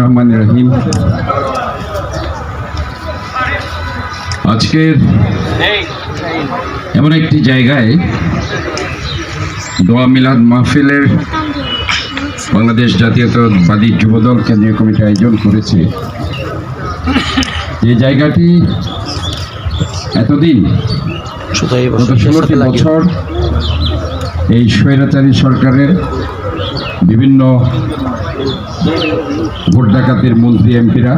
রহমান রহিম আজকের এমন একটি জায়গায় দোয়া মিলাদ মাহফিলের বাংলাদেশ জাতীয়তাবাদী যুবদল কেন্দ্রীয় কমিটি আয়োজন করেছে। এই জায়গাটি এতদিন গত ষোলোটি বছর এই স্বৈরাচারী সরকারের বিভিন্ন ভোট ডাকাতির মন্ত্রী এমপিরা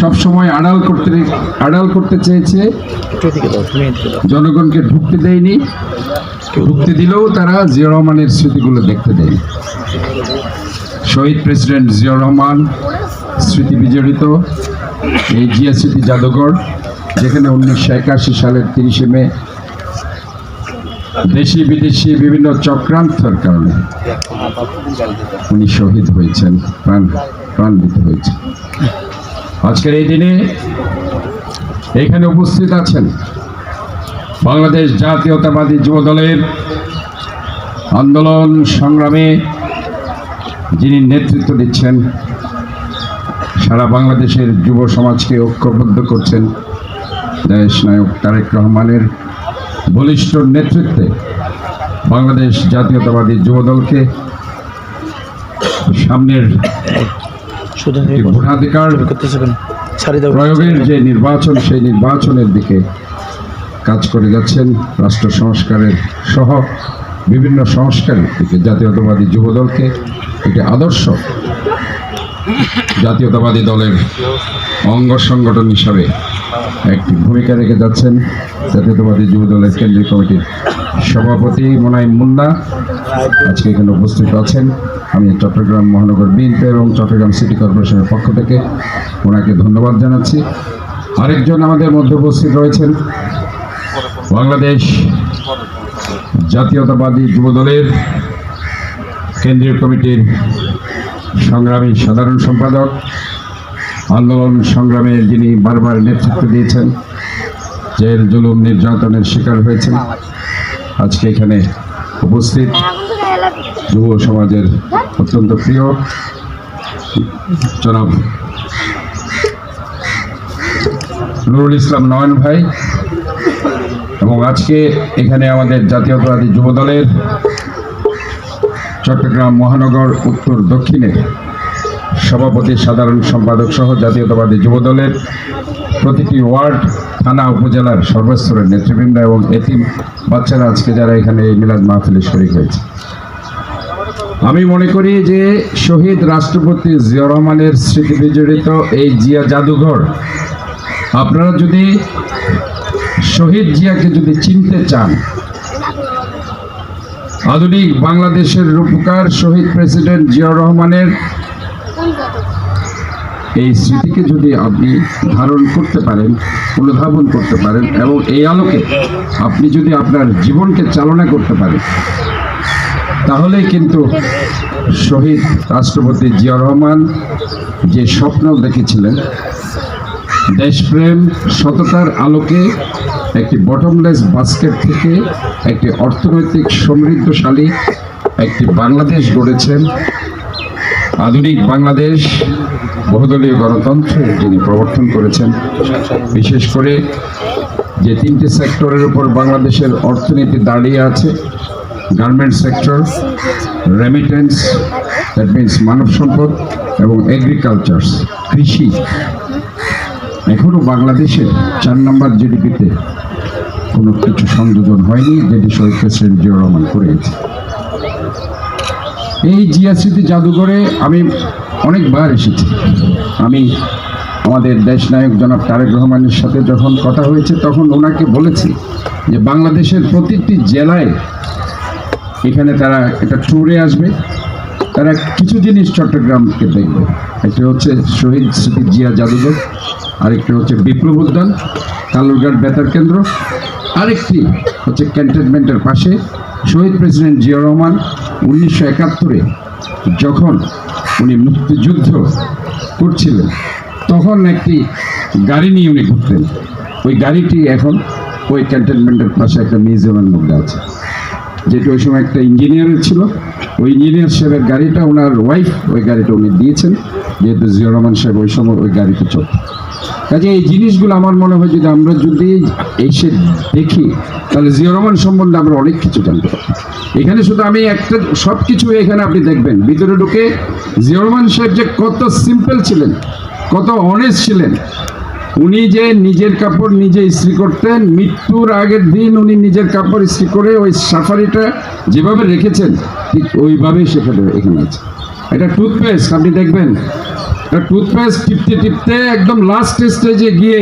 সবসময় আড়াল করতে আড়াল করতে চেয়েছে। জনগণকে ঢুকতে দেয়নি। ঢুকতে দিলেও তারা জিয়া রহমানের স্মৃতিগুলো দেখতে দেয়নি। শহীদ প্রেসিডেন্ট জিয়া রহমান স্মৃতি বিজড়িত এই জিয়া স্মৃতি জাদুঘর, যেখানে উনিশশো একাশি সালের তিরিশে মে দেশি বিদেশি বিভিন্ন চক্রান্তের কারণে উনি শহীদ হয়েছেন, প্রাণ প্রাণ দিতে হয়েছে আজকের এই দিনে এখানে উপস্থিত আছেন বাংলাদেশ জাতীয়তাবাদী যুব দলের আন্দোলন সংগ্রামে যিনি নেতৃত্ব দিচ্ছেন, সারা বাংলাদেশের যুব সমাজকে ঐক্যবদ্ধ করছেন, দেশ নায়ক তারেক রহমানের বলিষ্ঠ নেতৃত্বে বাংলাদেশ জাতীয়তাবাদী যুবদলকে সামনের ভোটাধিকার প্রয়োগের যে নির্বাচন সেই নির্বাচনের দিকে কাজ করে যাচ্ছেন রাষ্ট্র সংস্কারের সহ বিভিন্ন সংস্কারের দিকে জাতীয়তাবাদী যুবদলকে একটি আদর্শ জাতীয়তাবাদী দলের অঙ্গ সংগঠন হিসাবে একটি ভূমিকা রেখে যাচ্ছেন জাতীয়তাবাদী যুব দলের কেন্দ্রীয় কমিটির সভাপতি মোনাইম মুন্না। আজকে এখানে উপস্থিত আছেন আমি চট্টগ্রাম মহানগর বিএনপি এবং চট্টগ্রাম সিটি কর্পোরেশনের পক্ষ থেকে। ওনাকে ধন্যবাদ জানাচ্ছি। আরেকজন আমাদের মধ্যে উপস্থিত রয়েছেন বাংলাদেশ জাতীয়তাবাদী যুব দলের কেন্দ্রীয় কমিটির সংগ্রামী সাধারণ সম্পাদক আন্দোলন সংগ্রামে যিনি বারবার নেতৃত্ব দিয়েছেন, জেল জুলুম নির্যাতনের শিকার হয়েছেন। আজকে এখানে উপস্থিত যুব সমাজের অত্যন্ত প্রিয় জনাব নুরুল ইসলাম নয়ন ভাই, এবং আজকে এখানে আমাদের জাতীয়তাবাদী যুব দলের চট্টগ্রাম মহানগর উত্তর দক্ষিণের সভাপতি, সাধারণ সম্পাদক সহ জাতীয়তাবাদী যুব দলের প্রতিটি ওয়ার্ড থানা উপজেলার সর্বস্তরের নেতৃবৃন্দ এবং এতিম বাচ্চারা আজকে যারা এখানে এই মিলাদ মাহফিলে শরিক হয়েছে। আমি মনে করি যে শহীদ রাষ্ট্রপতি জিয়া রহমানের স্মৃতি বিজড়িত এই জিয়া জাদুঘর, আপনারা যদি শহীদ জিয়াকে যদি চিনতে চান, আধুনিক বাংলাদেশের রূপকার শহীদ প্রেসিডেন্ট জিয়াউর রহমানের এই স্মৃতিকে যদি আপনি ধারণ করতে পারেন, অনুধাবন করতে পারেন এবং এই আলোকে আপনি যদি আপনার জীবনকে চালনা করতে পারেন তাহলে কিন্তু শহীদ রাষ্ট্রপতি জিয়া রহমান যে স্বপ্ন দেখেছিলেন, দেশপ্রেম, সততার আলোকে একটি বটমলেস বাস্কেট থেকে একটি অর্থনৈতিক সমৃদ্ধশালী একটি বাংলাদেশ গড়েছেন। আধুনিক বাংলাদেশ, বহুদলীয় গণতন্ত্রের যিনি প্রবর্তন করেছেন, বিশেষ করে যে তিনটি সেক্টরের উপর বাংলাদেশের অর্থনীতি দাঁড়িয়ে আছে garment sector remittance that means মানব সম্পদ এবং এগ্রিকালচার কৃষি। এখনও বাংলাদেশের চার নম্বর জিডিপিতে কোনো কিছু সংযোজন হয়নি, যেটি শহীদ প্রেসিডেন্ট জিয়া রহমান করে গেছে এই জিয়া স্মৃতি জাদুঘরে আমি অনেকবার এসেছি। আমি আমাদের দেশ নায়ক জনাব তারেক রহমানের সাথে যখন কথা হয়েছে, তখন ওনাকে বলেছি যে বাংলাদেশের প্রতিটি জেলায় এখানে তারা একটা ট্যুরে আসবে। তারা কিছু জিনিস চট্টগ্রামকে দেখবে। একটি হচ্ছে শহীদ স্মৃতি জিয়া জাদুঘর। আরেকটি হচ্ছে বিপ্লব উদ্যান, কালুরঘাট বেতার কেন্দ্র। আরেকটি হচ্ছে ক্যান্টনমেন্টের পাশে শহীদ প্রেসিডেন্ট জিয়া রহমান উনিশশো একাত্তরে যখন উনি মুক্তিযুদ্ধ করছিলেন, তখন একটি গাড়ি নিয়ে উনি ঘুরতেন। ওই গাড়িটি এখন ওই ক্যান্টনমেন্টের পাশে একটা মিউজিয়ামের মধ্যে আছে। যেটা ওই সময় একটা ইঞ্জিনিয়ারের ছিল, ওই ইঞ্জিনিয়ার সাহেবের গাড়িটা ওনার ওয়াইফ ওই গাড়িটা উনি দিয়েছেন, যেহেতু জিয়া রহমান সাহেব ওই সময় ওই গাড়িতে চলত কাজে এই জিনিসগুলো আমার মনে হয় যদি আমরা যদি এসে দেখি, তাহলে জিয়া রহমান সম্বন্ধে আমরা অনেক কিছু জানতে পারি এখানে শুধু আমি একটা সব কিছু এখানে আপনি দেখবেন। ভিতরে ঢুকে জিয়া রহমান সাহেব যে কত সিম্পল ছিলেন, কত অনেস্ট ছিলেন উনি যে নিজের কাপড় নিজে ইস্ত্রি করতেন, মৃত্যুর আগের দিন উনি নিজের কাপড় ইস্ত্রি করে ওই সাফারিটা যেভাবে রেখেছেন, ঠিক ওইভাবেই সেখানে এখানে আছে। এটা টুথপেস্ট আপনি দেখবেন টুথপেস্ট টিপতে টিপতে একদম লাস্ট স্টেজে গিয়ে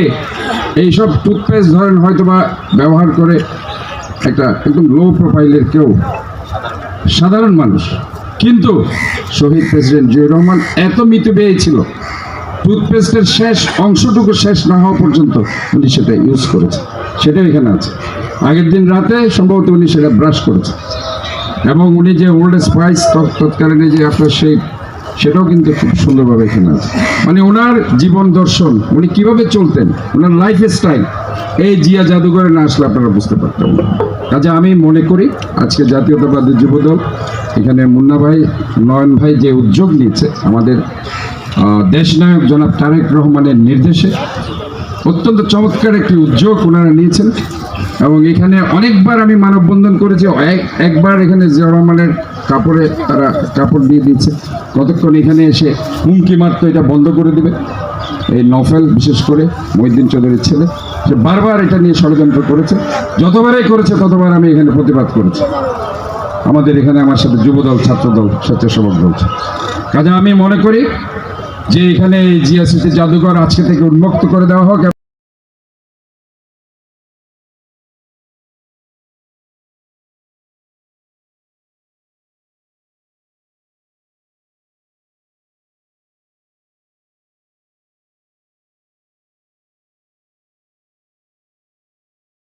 এইসব টুথপেস্ট ধরেন হয়তো বা ব্যবহার করে একটা একদম লো প্রোফাইলের কেউ সাধারণ মানুষ। কিন্তু শহীদ প্রেসিডেন্ট জিয়া রহমান এত মিতব্যয়ী ছিল টুথপেস্টের শেষ অংশটুকু শেষ না হওয়া পর্যন্ত উনি সেটা ইউজ করেছে। সেটাও এখানে আছে। আগের দিন রাতে সম্ভবত উনি সেটা ব্রাশ করেছে। এবং উনি যে ওল্ড স্পাইস তৎকালীনে যে আপনার সেই সেটাও কিন্তু খুব সুন্দরভাবে এখানে আছে। মানে ওনার জীবন দর্শন, উনি কীভাবে চলতেন, ওনার লাইফ স্টাইল এই জিয়া জাদুঘরে না আসলে আপনারা বুঝতে পারতাম না। কাজে আমি মনে করি, আজকে জাতীয়তাবাদী যুবদল, এখানে মুন্না ভাই, নয়ন ভাই যে উদ্যোগ নিয়েছে আমাদের দেশনায়ক জনাব তারেক রহমানের নির্দেশে অত্যন্ত চমৎকার একটি উদ্যোগ ওনারা নিয়েছেন। এবং এখানে অনেকবার আমি মানববন্ধন করেছি, এক- একবার এখানে জিয়া রহমানের কাপড়ে তারা কাপড় দিয়ে দিয়েছে। কতক্ষণ এখানে এসে হুমকি মারতো এটা বন্ধ করে দিবে। এই নফেল, বিশেষ করে মহিদ্দিন চৌধুরীর ছেলে, সে বারবার এটা নিয়ে ষড়যন্ত্র করেছে। যতবারই করেছে, ততবার আমি এখানে প্রতিবাদ করেছি। আমাদের এখানে আমার সাথে যুবদল, ছাত্রদল স্বেচ্ছাসেবক দল কাজে আমি মনে করি যে এখানে এই জিয়া স্মৃতি জাদুঘর আজকে থেকে উন্মুক্ত করে দেওয়া হোক